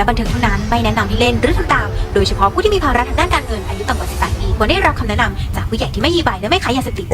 และบันเทิงเท่านั้น ไม่แนะนำให้เล่นหรือทำตาม โดยเฉพาะผู้ที่มีภาระทางด้านการเงินอายุต่ำกว่า 18 ปีควรได้รับคำแนะนำจากผู้ใหญ่ที่ไม่มีใบและไม่ขายยาเสพติด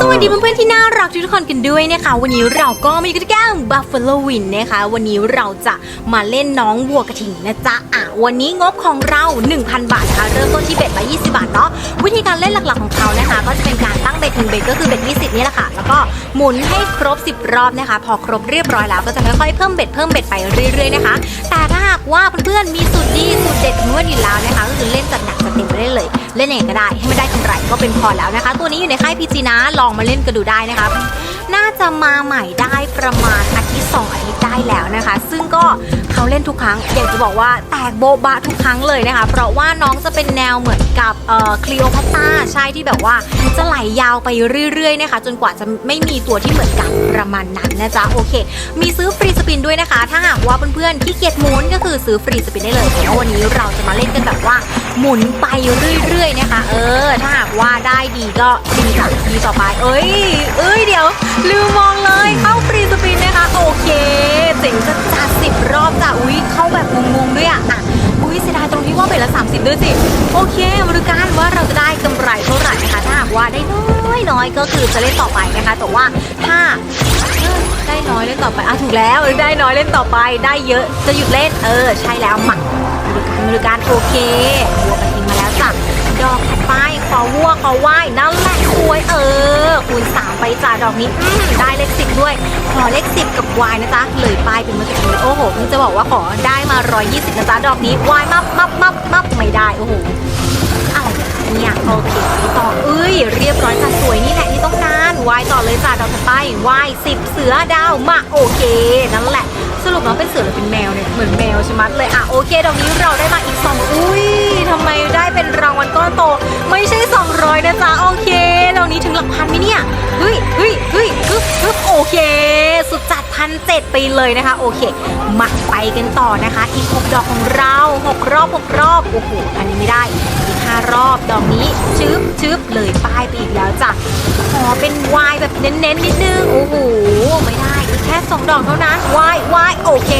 สวัสดีเพื่อนๆที่น่ารักทุกคนกันด้วยนะคะ วันนี้เราก็มาอยู่กับแก้มบัฟเฟลวินนะคะ วันนี้เราจะมาเล่นน้องวัวกระทิงนะจ๊ะ วันนี้งบของเรา 1,000 บาทนะคะเริ่มต้นที่เบ็ดละ20 บาทเนาะวิธีการเล่นหลักๆของเขานะคะ ก็จะเป็นการตั้งเบ็ดหนึ่งเบ็ดก็คือเบ็ด20 นี่แหละค่ะ แล้วก็หมุนให้ครบ 10 รอบนะคะ พอครบเรียบร้อยแล้วก็จะค่อยๆเพิ่มเบ็ดเพิ่มเบ็ดไปเรื่อยๆนะคะ แต่ถ้าหากว่าเพื่อนๆมีสูตรดีสูตรเด็ดของเพื่อนอยู่แล้วนะคะก็คือเล่นจัดหนักจัดเต็มไปได้เลย เล่นยังไงก็ได้ให้ไม่ได้กำไรก็เป็นพอแล้วนะคะ ตัวนี้อยู่ในค่ายพีจีนะลองมาเล่นกันดูได้นะคะ น่าจะมาใหม่ได้ประมาณอาทิตย์สองอาทิตย์ได้แล้วนะคะ ซึ่งก็เขาเล่นทุกครั้ง อยากจะบอกว่าแตกโบบะทุกครั้งเลยนะคะ เพราะว่าน้องจะเป็นแนวเหมือนกับเอ่อคลีโอพัตตาใช่ที่แบบว่าจะไหลยาวไปเรื่อยๆนะคะ จนกว่าจะไม่มีตัวที่เหมือนกันประมาณนั้นนะจ๊ะโอเค มีซื้อฟรีสปินด้วยนะคะ ถ้าหากว่าเพื่อนๆที่เกียจหมุนก็คือซื้อฟรีสปินได้เลยแล้ววันนี้เราจะมาเล่นกันแบบว่า หมุนไปเรื่อยๆนะคะ เออ ถ้าหากว่าได้ดีก็ดีจ้ะดีต่อไป เอ้ย เอ้ยเดี๋ยว ลืมมองเลยเข้าฟรีสปินนะคะ โอเคเจ๋งจะจัดสิบรอบจ้ะอุ้ยเข้าแบบงงๆด้วยอะอะอุ้ยเสียดายตรงที่ว่าเบ็ดละ30ด้วยสิ โอเคมาดูกันว่าเราจะได้กำไรเท่าไหร่นะคะถ้าหากว่าได้น้อยน้อยก็คือจะเล่นต่อไปนะคะ แต่ว่าถ้าได้น้อยเล่นต่อไปอะถูกแล้วได้น้อยเล่นต่อไปได้เยอะจะหยุดเล่นเออ ใช่แล้วหมักมา ดูกันมาดูกันโอเควัวกระทิงมาแล้วจ้ะดอกถัดไปขอวัวขอว่ายนั่นแหละสวยเออคูณสามไปจ้ะดอกนี้ได้เลขสิบด้วย ขอเลขสิบกับวายนะจ๊ะเลยป้ายเป็นมือกี้โอ้โหเพิ่จะบอกว่าขอได้มา120นะจ๊ะดอกนี้วายมับมับมับมับไม่ได้โอ้โหอะไรเนี่ยโอเคต่อเอ้ยเรียบร้อยจ้ะสวยนี่แหละ วายต่อเลยจ้ะดอกถัดไปวายสิบเสือดาวมาโอเค นั่นแหละ สรุปน้องเป็นเสือหรือเป็นแมวเนี่ยเหมือนแมวใช่ไหมเลยอะโอเคดอกนี้เราได้มาอีกสองอุ้ยทำไมได้เป็นรางวัลก้อนโต ไม่ใช่ 200 นะจ๊ะโอเคดอกนี้ถึงหลักพันไหมเนี่ยเฮ้ยเฮ้ยเฮ้ยฮึบฮึบโอเค สุดจัดพันเจ็ดไปเลยนะคะ โอเคมาไปกันต่อนะคะ อีกหกดอกของเราหกรอบหกรอบโอ้โหอันนี้ไม่ได้อีกห้ารอบดอกนี้ชึบชึบเลยป้ายไป ดอกเท่านั้นวายวายโอเค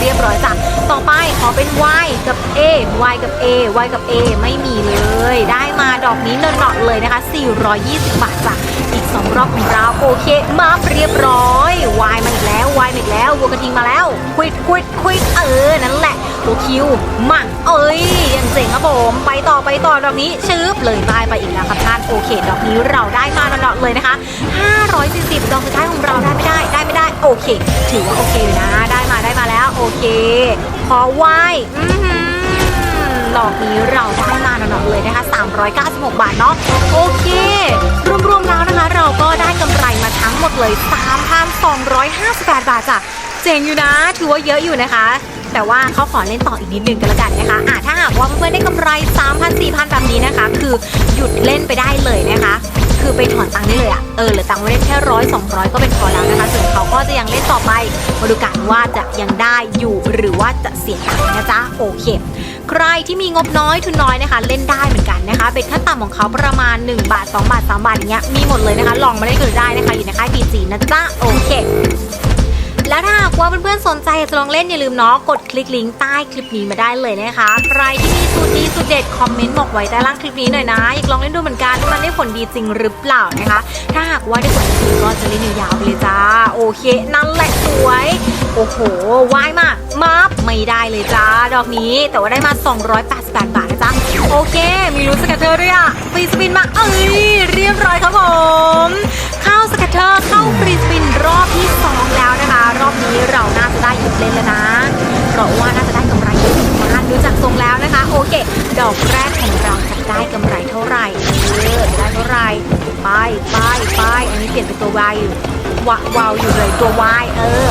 เรียบร้อยจ้ะต่อไปขอเป็นวายกับ A วายกับ A วายกับ A ไม่มีเลย ได้มาดอกนี้เนอนๆเลยนะคะ 420 บาทจ้ะอีกสองรอบของเรา โอเคมาเรียบร้อยวายมาอีกแล้ววายมาอีกแล้ววัวกระทิงมาแล้วควิดควิดควิดเออ นั่นแหละตัวคิวมาเอ้ยยังเจ๋งครับผมไปต่อไปต่อดอกนี้ชืบเลยได้ไปอีกแล้วครับท่านโอเค ดอกนี้เราได้มาหนอๆเลยนะคะ 540 ดอกสุดท้ายของเราได้ไม่ได้ โอเค ถือว่าโอเคอยู่นะ ได้มาได้มาแล้วโอเค ขอไหว้อื้อหือดอกนี้เราได้มาหนอๆเลยนะคะ 396 บาทเนาะ โอเค รวมๆแล้วนะคะ เราก็ได้กำไรมาทั้งหมดเลย 3,258 บาทจ้ะ เจ๋งอยู่นะ ถือว่าเยอะอยู่นะคะ แต่ว่าเขาขอเล่นต่ออีกนิดนึงกันละกันนะคะอะถ้าหากว่าเพื่อนๆได้กำไร 3,000 4,000 แบบนี้นะคะ คือหยุดเล่นไปได้เลยนะคะ คือไปถอนตังค์ได้เลยอะเออเหลือตังค์ไว้ได้แค่ร้อยสองร้อยก็เป็นพอแล้วนะคะ ส่วนเขาก็จะยังเล่นต่อไปมาดูกันว่าจะยังได้อยู่หรือว่าจะเสียตังค์นะจ๊ะโอเค ใครที่มีงบน้อยทุนน้อยนะคะ เล่นได้เหมือนกันนะคะเป็นขั้นต่ำของเขาประมาณ 1 บาท 2 บาท 3 บาทอย่างเงี้ยมีหมดเลยนะคะ ลองมาเล่นกันได้นะคะอยู่ในค่ายพีจีนะจ๊ะโอเค แล้วถ้าหากว่าเพื่อนๆสนใจจะลองเล่นอย่าลืมเนาะกดคลิกลิงก์ใต้คลิปนี้มาได้เลยนะคะใครที่มีสูตรดีสูตรเด็ดคอมเมนต์บอกไว้ใต้ล่างคลิปนี้หน่อยนะอยากลองเล่นดูเหมือนกันว่ามันได้ผลดีจริงหรือเปล่านะคะ ถ้าหากว่าได้ผลดีก็จะเล่นยาวๆไปเลยจ้าโอเค นั่นแหละสวย โอ้โหวายมากมาบไม่ได้เลยจ้าดอกนี้ แต่ว่าได้มา 288 บาทนะจ๊ะโอเค มีรู้สกัตเตอด้วยอะฟีสปินมาเอ้ยเรียบร้อยครับผม เข้าสกัตเตอร์เข้าฟรีสปินรอบที่ 2 แล้วนะคะ รอบนี้เราน่าจะได้หยุดเล่นแล้วนะ เพราะว่าน่าจะได้กำไรเยอะมากดูจากทรงแล้วนะคะ โอเค ดอกแรกของเราจะได้กำไรเท่าไหร่เออจะได้เท่าไหร่ไปไปไปอันนี้เปลี่ยนเป็นตัววายอยู่วะวาวอยู่เลยตัววายเออ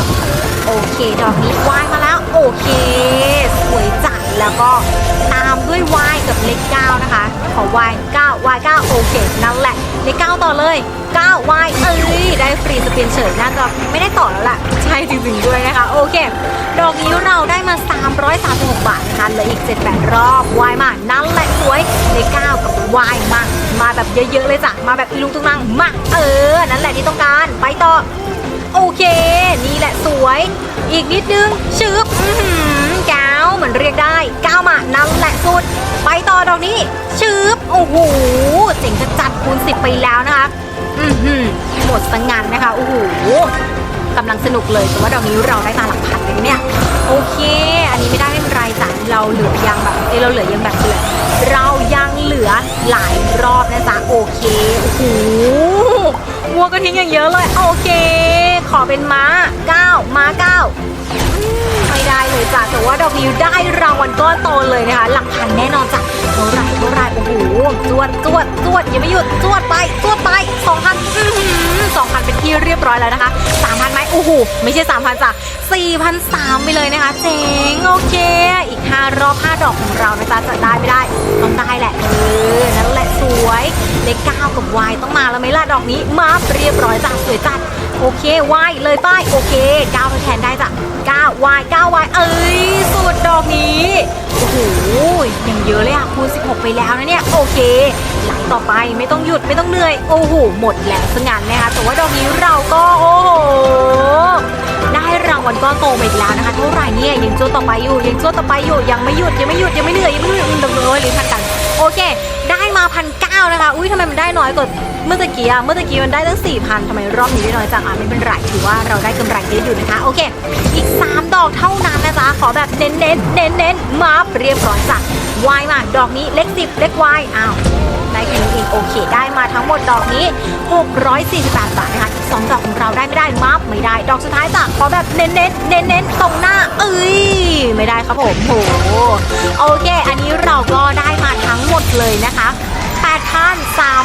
โอเค ดอกนี้วายมาแล้ว โอเคสวยจัดแล้วก็ตามด้วยวายกับเลข9นะคะ ขอวาย9วาย9โอเคนั่นแหละ เลข9ต่อเลย9วายเอ้ยได้ฟรีสปินเฉยน่าจะไม่ได้ต่อแล้วล่ะ ใช่จริงๆด้วยนะคะ โอเค ดอกนี้เราได้มา 336 บาทนะคะเหลืออีก 7-8 รอบวายมานั่นแหละสวยเลข9กับวายมามาแบบเยอะๆเลยจ้ะมาแบบอีลุงตุงนังมาเออ นั่นแหละที่ต้องการไปต่อ โอเค นี่แหละสวย อีกนิดนึงชึบอื้อ เหมือนเรียกได้ ก้าวมานั่นแหละสุด ไปต่อดอกนี้ชึบโอ้โหเจ๋งจะจัดคูณ10ไปแล้วนะคะ อือหือหมดสังงานนะคะ โอ้โหกำลังสนุกเลยแต่ว่าดอกนี้เราได้มาหลักพันเลยเนี่ย โอเค อันนี้ไม่ได้ไม่เป็นไรจ้ะเราเหลือยังแบบเอ้ยเราเหลือยังแบบเหลือเรายังเหลือหลายรอบนะจ๊ะโอเคโอ้โหวัวก็ทิ้งอย่างเยอะเลย โอเค ขอเป็นม้าเก้าม้าเก้า ไม่ได้เลยจ้ะแต่ว่าดอกนี้ได้รางวัลก้อนโตเลยนะคะ หลักพันแน่นอนจ้ะเท่าไหรเท่าไหรโอ้โหจวดจวดจวดยังไม่หยุดจวดไปจวดไปสองพันสองพันเป็นที่เรียบร้อยแล้วนะคะสามพันไหมโอ้โหไม่ใช่สามพันจ้ะสี่พันสามไปเลยนะคะ เจ๋งโอเค อีกห้ารอบห้าดอกของเรานะจ๊ะจะได้ไม่ได้ต้องได้แหละเออนั่นแหละสวยเลขเก้ากับวายต้องมาแล้วไหมล่ะดอกนี้มาเรียบร้อยจ้ะสวยจัด โอเควายเลยป้ายโอเคก้าทดแทนได้จ้ะก้าวายก้าวายเอ้ยสุดดอกนี้โอ้โหยังเยอะเลยอะคูณ16 ไปแล้วนะเนี่ยโอเคไหลต่อไปไม่ต้องหยุดไม่ต้องเหนื่อยโอ้โหหมดแล้วสงานนะคะแต่ว่าดอกนี้เราก็โอ้โหได้รางวัลก้อนโตมาอีกแล้วนะคะเท่าไหร่เนี่ยยังโจต่อไปอยู่ยังโจต่อไปอยู่ยังไม่หยุดยังไม่หยุดยังไม่เหนื่อยยังไม่เหนื่อยดำเนินหรือพั เค ได้มาพันเก้านะคะ อุ้ยทำไมมันได้น้อยกว่าเมื่อตะกี้อะเมื่อตะกี้มันได้ตั้งสี่พันทำไมรอบนี้ได้น้อยจังอะไม่เป็นไรถือว่าเราได้กำไรเยอะอยู่นะคะ โอเค อีก 3 ดอกเท่านั้นนะจ๊ะขอแบบเน้นเน้นเน้นเน้นมาเรียบร้อยจ้ะวายมาดอกนี้เล็กสิบเล็กวายอ้าวได้แค่นี้เองโอเค ได้มาทั้งหมดดอกนี้ 648 บาทนะคะอีก2ดอกของเราได้ไม่ได้มัฟไม่ได้ ดอกสุดท้ายจ้ะขอแบบเน้นเน้นเน้นเน้นตรงหน้าเอ้ยไม่ได้ครับผมโหโอเค อันนี้เราก็ได้ เลยนะคะ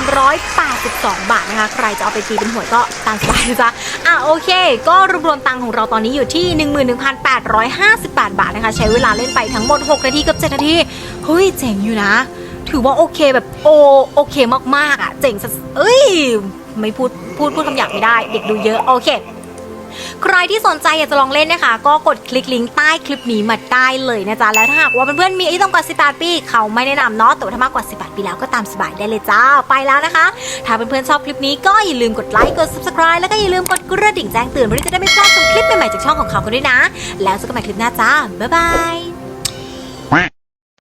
8,382 บาทนะคะ ใครจะเอาไปตีเป็นหวยก็ตามสบายนะจ๊ะอะโอเค ก็รวมๆตังของเราตอนนี้อยู่ที่ 11,858 บาทนะคะ ใช้เวลาเล่นไปทั้งหมด 6 นาทีกับ 7 นาทีเฮ้ยเจ๋งอยู่นะ ถือว่าโอเคแบบโอโอเคมากๆอะ เจ๋งสัสเอ้ย ไม่พูดพูดพูดคำหยาบไม่ได้ เด็กดูเยอะ โอเค ใครที่สนใจอยากจะลองเล่นนะคะ ก็กดคลิกลิงก์ใต้คลิปนี้มาได้เลยนะจ๊ะ แล้วถ้าหากว่าเพื่อนๆมีอายุต่ำกว่า 18 ปี เขาไม่แนะนำเนาะแต่ว่าถ้ามากกว่า 18 ปีแล้วก็ตามสบายได้เลยจ้า ไปแล้วนะคะ ถ้าเพื่อนๆชอบคลิปนี้ก็อย่าลืมกดไลค์ กด subscribe แล้วก็อย่าลืมกดกระดิ่งแจ้งเตือนเพื่อที่จะได้ไม่พลาดชมคลิปใหม่ๆจากช่องของเขากันด้วยนะ แล้วเจอกันใหม่คลิปหน้าจ้าบ๊ายบาย